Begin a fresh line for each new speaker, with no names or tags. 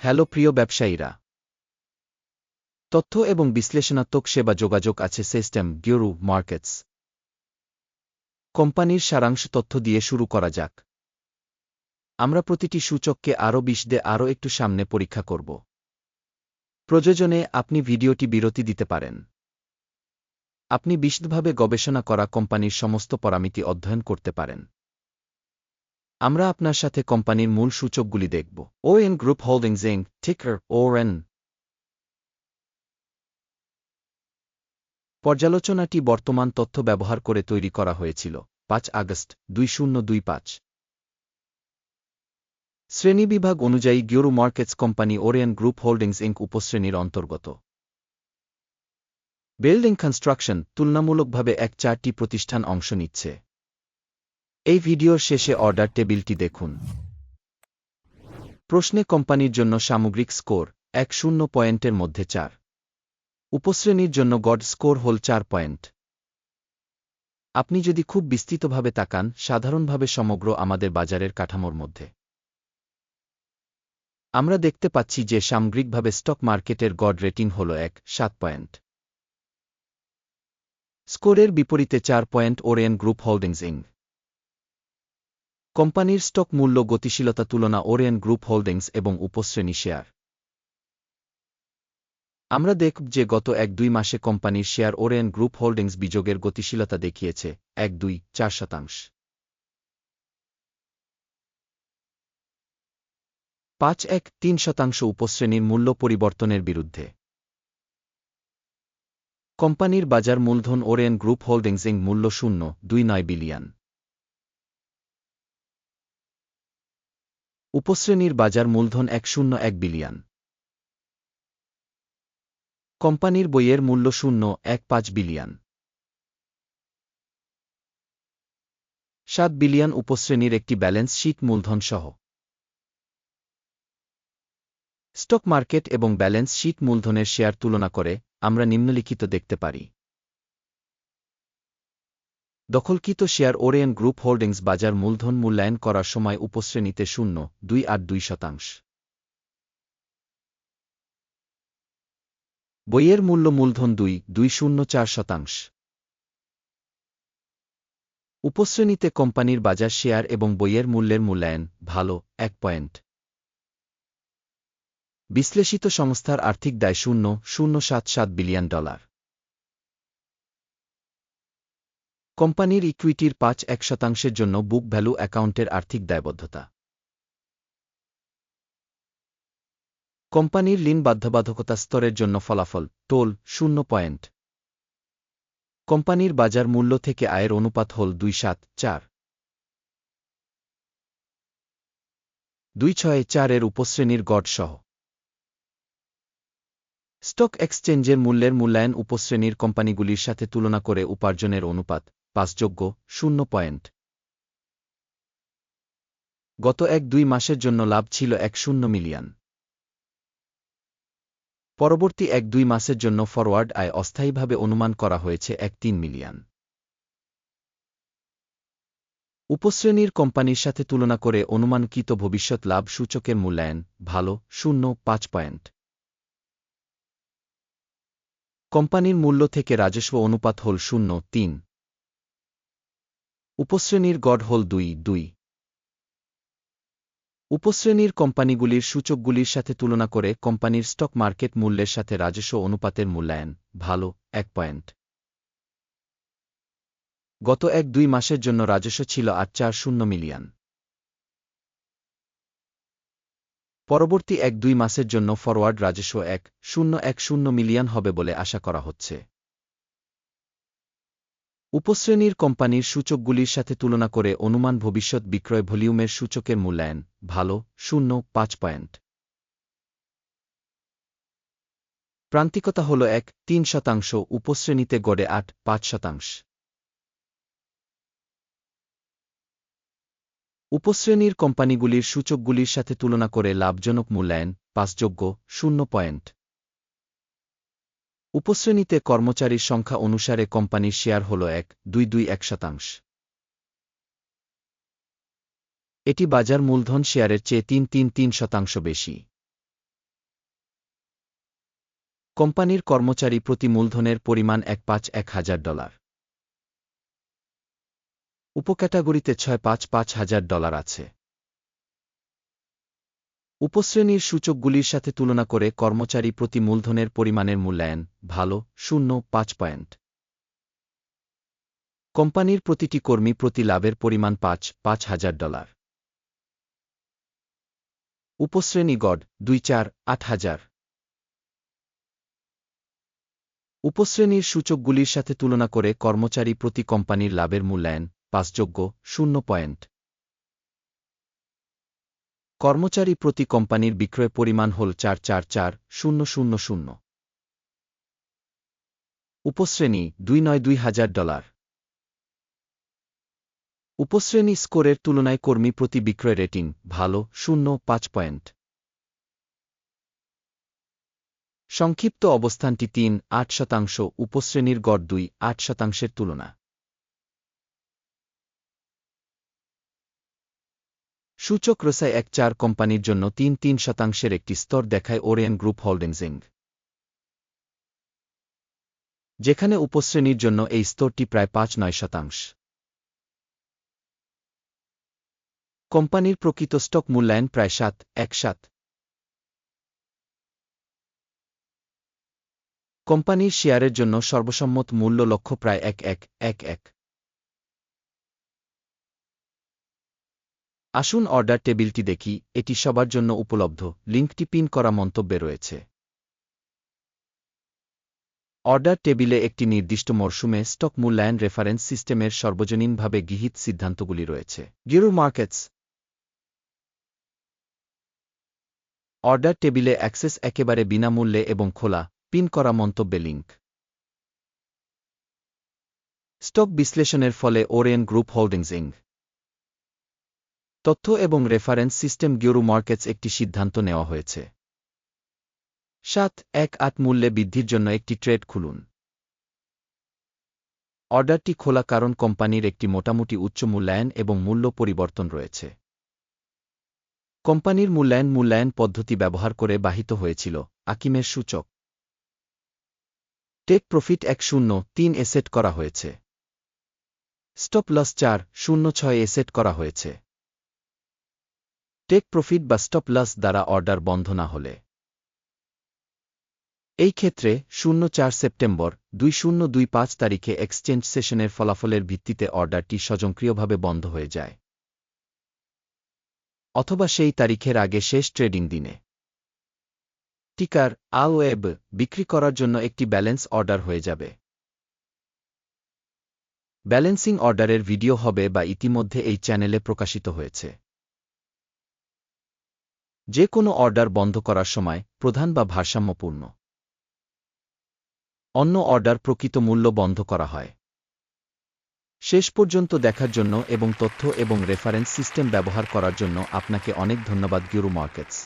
Hello প্রিয় ব্যবসায়ীরা। তথ্য এবং বিশ্লেষণাত্মক সেবা যোগাযোগ আছে সিস্টেম গিওরু মার্কেটস। কোম্পানির সারাংশ তথ্য দিয়ে শুরু করা যাক। আমরা প্রতিটি সূচককে আরও বিশদে আরও একটু সামনে পরীক্ষা করব। প্রয়োজনে আপনি ভিডিওটি বিরতি দিতে পারেন। আপনি বিশদভাবে গবেষণা করা কোম্পানির সমস্ত পরামিতি অধ্যয়ন করতে পারেন। আমরা আপনার সাথে কোম্পানির মূল সূচকগুলি দেখব। ও এন গ্রুপ হোল্ডিংস ইং টিকার ও এন পর্যালোচনাটি বর্তমান তথ্য ব্যবহার করে তৈরি করা হয়েছিল। পাঁচ আগস্ট, দুই শূন্য দুই পাঁচ। শ্রেণীবিভাগ অনুযায়ী গিওরু markets company Orion Group Holdings Inc উপশ্রেণীর অন্তর্গত। বিল্ডিং কনস্ট্রাকশন তুলনামূলকভাবে এক চারটি প্রতিষ্ঠান অংশ নিচ্ছে। এই ভিডিওর শেষে অর্ডার টেবিলটি দেখুন। প্রশ্নে কোম্পানির জন্য সামগ্রিক স্কোর এক শূন্য পয়েন্টের মধ্যে চার। উপশ্রেণীর জন্য গড স্কোর হল চার পয়েন্ট। আপনি যদি খুব বিস্তৃতভাবে তাকান, সাধারণভাবে সমগ্র আমাদের বাজারের কাঠামোর মধ্যে। আমরা দেখতে পাচ্ছি যে সামগ্রিকভাবে স্টক মার্কেটের গড রেটিং হল এক, সাত পয়েন্ট। স্কোরের বিপরীতে চার পয়েন্ট ওরিয়েন গ্রুপ হোল্ডিংস ইং কোম্পানির স্টক মূল্য গতিশীলতা তুলনা ওরিয়েন গ্রুপ হোল্ডিংস এবং উপশ্রেণী শেয়ার। আমরা দেখব যে গত এক দুই মাসে কোম্পানির শেয়ার ওরিয়েন গ্রুপ হোল্ডিংস বিযোগের গতিশীলতা দেখিয়েছে এক দুই চার শতাংশ। পাঁচ এক তিন শতাংশ উপশ্রেণীর মূল্য পরিবর্তনের বিরুদ্ধে। কোম্পানির বাজার মূলধন ওরিয়েন গ্রুপ হোল্ডিংস ইং মূল্য শূন্য, দুই নয় বিলিয়ন। উপশ্রেণীর বাজার মূলধন এক শূন্য এক বিলিয়ন। কোম্পানির বইয়ের মূল্য শূন্য এক পাঁচ বিলিয়ন। সাত বিলিয়ন উপশ্রেণীর একটি ব্যালেন্স শীট মূলধন সহ। স্টক মার্কেট এবং ব্যালেন্স শীট মূলধনের শেয়ার তুলনা করে আমরা নিম্নলিখিত দেখতে পারি। দখলকৃত শেয়ার ওরিয়েন গ্রুপ হোল্ডিংস বাজার মূলধন মূল্যায়ন করার সময় উপশ্রেণীতে শূন্য, দুই আট দুই শতাংশ। বইয়ের মূল্য মূলধন দুই দুই শূন্য চার শতাংশ। উপশ্রেণীতে কোম্পানির বাজার শেয়ার এবং বইয়ের মূল্যের মূল্যায়ন, ভালো, এক পয়েন্ট। বিশ্লেষিত সংস্থার আর্থিক দায় শূন্য শূন্য সাত সাত বিলিয়ন ডলার। কোম্পানির ইকুইটির পাঁচ এক শতাংশের জন্য বুক ভ্যালু অ্যাকাউন্টের আর্থিক দায়বদ্ধতা। কোম্পানির ঋণ বাধ্যবাধকতা স্তরের জন্য ফলাফল, টোল, শূন্য পয়েন্ট। কোম্পানির বাজার মূল্য থেকে আয়ের অনুপাত হল দুই সাত চার। দুই ছয় চারের উপশ্রেণীর গড় সহ। স্টক এক্সচেঞ্জের মূল্যের মূল্যায়ন উপশ্রেণীর কোম্পানিগুলির সাথে তুলনা করে উপার্জনের অনুপাত। পাঁচযোগ্য, শূন্য পয়েন্ট। গত এক দুই মাসের জন্য লাভ ছিল এক শূন্য মিলিয়ন। পরবর্তী এক দুই মাসের জন্য ফরওয়ার্ড আয় অস্থায়ীভাবে অনুমান করা হয়েছে এক তিন মিলিয়ন। উপশ্রেণীর কোম্পানির সাথে তুলনা করে অনুমানকৃত ভবিষ্যৎ লাভ সূচকের মূল্যায়ন, ভালো, শূন্য, পাঁচ পয়েন্ট। কোম্পানির মূল্য থেকে রাজস্ব অনুপাত হল শূন্য, তিন। উপশ্রেণীর গড় হল দুই দুই। উপশ্রেণীর কোম্পানিগুলির সূচকগুলির সাথে তুলনা করে কোম্পানির স্টক মার্কেট মূল্যের সাথে রাজস্ব অনুপাতের মূল্যায়ন, ভালো, এক পয়েন্ট। গত এক, দুই মাসের জন্য রাজস্ব ছিল আট, চার, শূন্য মিলিয়ন। পরবর্তী এক, দুই মাসের জন্য ফরওয়ার্ড রাজস্ব এক, শূন্য এক, শূন্য মিলিয়ন হবে বলে আশা করা হচ্ছে। উপশ্রেণীর কোম্পানির সূচকগুলির সাথে তুলনা করে অনুমান ভবিষ্যৎ বিক্রয় ভলিউমের সূচকের মূল্যায়ন, ভালো, শূন্য, পাঁচ পয়েন্ট। প্রান্তিকতা হল এক, তিন শতাংশ, উপশ্রেণীতে গড়ে আট, পাঁচ শতাংশ। উপশ্রেণীর কোম্পানিগুলির সূচকগুলির সাথে তুলনা করে লাভজনক মূল্যায়ন, পাঁচযোগ্য, শূন্য পয়েন্ট। উপশ্রেণীতে কর্মচারীর সংখ্যা অনুসারে কোম্পানির শেয়ার হল এক, দুই দুই, এক শতাংশ। এটি বাজার মূলধন শেয়ারের চেয়ে তিন তিন তিন শতাংশ বেশি। কোম্পানির কর্মচারী প্রতি মূলধনের পরিমাণ এক পাঁচ, এক হাজার ডলার। উপক্যাটাগরিতে ছয় পাঁচ পাঁচ হাজার ডলার আছে। উপশ্রেণীর সূচকগুলির সাথে তুলনা করে কর্মচারী প্রতি মূলধনের পরিমাণের মূল্যায়ন ভালো, শূন্য, পাঁচ পয়েন্ট। কোম্পানির প্রতিটি কর্মী প্রতি লাভের পরিমাণ পাঁচ পাঁচ হাজার ডলার। উপশ্রেণী গড দুই চার, আট হাজার। উপশ্রেণীর সূচকগুলির সাথে তুলনা করে কর্মচারী প্রতি কোম্পানির লাভের মূল্যায়ন পাঁচযোগ্য, শূন্য পয়েন্ট। কর্মচারী প্রতি কোম্পানির বিক্রয় পরিমাণ হল চার চার চার শূন্য শূন্য শূন্য। উপশ্রেণী দুই নয় দুই হাজার ডলার। উপশ্রেণী স্কোরের তুলনায় কর্মী প্রতি বিক্রয় রেটিং ভালো শূন্য পাঁচ পয়েন্ট। সংক্ষিপ্ত অবস্থানটি তিন আট শতাংশ, উপশ্রেণীর গড় দুই আট শতাংশের তুলনা। সূচক রসায় এক চার কোম্পানির জন্য তিন তিন শতাংশের একটি স্তর দেখায় ওরিয়েন গ্রুপ হোল্ডিংসিং। যেখানে উপশ্রেণীর জন্য এই স্তরটি প্রায় পাঁচ নয় শতাংশ। কোম্পানির প্রকৃত স্টক মূল্যায়ন প্রায় সাত, এক সাত। কোম্পানির শেয়ারের জন্য সর্বসম্মত মূল্য লক্ষ্য প্রায় এক এক এক এক। আসুন অর্ডার টেবিলটি দেখি, এটি সবার জন্য উপলব্ধ, লিঙ্কটি পিন করা মন্তব্যে রয়েছে। অর্ডার টেবিলে একটি নির্দিষ্ট মরশুমে স্টক মূল্যায়ন রেফারেন্স সিস্টেমের সর্বজনীনভাবে গৃহীত সিদ্ধান্তগুলি রয়েছে। গিরু মার্কেটস। অর্ডার টেবিলে অ্যাক্সেস একেবারে বিনামূল্যে এবং খোলা, পিন করা মন্তব্যে লিঙ্ক। স্টক বিশ্লেষণের ফলে ওরিয়েন গ্রুপ হোল্ডিংস ইং তথ্য এবং রেফারেন্স সিস্টেম গিউরু মার্কেটস একটি সিদ্ধান্ত নেওয়া হয়েছে। সাত, এক, আট মূল্যে বৃদ্ধির জন্য একটি ট্রেড খুলুন। অর্ডারটি খোলা কারণ কোম্পানির একটি মোটামুটি উচ্চ মূল্যায়ন এবং মূল্য পরিবর্তন রয়েছে। কোম্পানির মূল্যায়ন মূল্যায়ন পদ্ধতি ব্যবহার করে বাহিত হয়েছিল, আকিমের সূচক। টেক প্রফিট এক শূন্য, তিন এসেট করা হয়েছে। স্টপ লস চার, শূন্য ছয় এসেট করা হয়েছে। টেক প্রফিট বা স্টপ লস দ্বারা অর্ডার বন্ধ না হলে। এই ক্ষেত্রে শূন্য চার সেপ্টেম্বর দুই শূন্য দুই পাঁচ তারিখে এক্সচেঞ্জ সেশনের ফলাফলের ভিত্তিতে অর্ডারটি স্বয়ংক্রিয়ভাবে বন্ধ হয়ে যায়। অথবা সেই তারিখের আগে শেষ ট্রেডিং দিনে। টিকার আওয়েব বিক্রি করার জন্য একটি ব্যালেন্স অর্ডার হয়ে যাবে। ব্যালেন্সিং অর্ডারের ভিডিও হবে বা ইতিমধ্যে এই চ্যানেলে প্রকাশিত হয়েছে। যে কোনো অর্ডার বন্ধ করার সময় প্রধান বা ভারসাম্যপূর্ণ। অন্য অর্ডার প্রকৃত মূল্য বন্ধ করা হয়। শেষ পর্যন্ত দেখার জন্য এবং তথ্য এবং রেফারেন্স সিস্টেম ব্যবহার করার জন্য আপনাকে অনেক ধন্যবাদ গিউরু মার্কেটস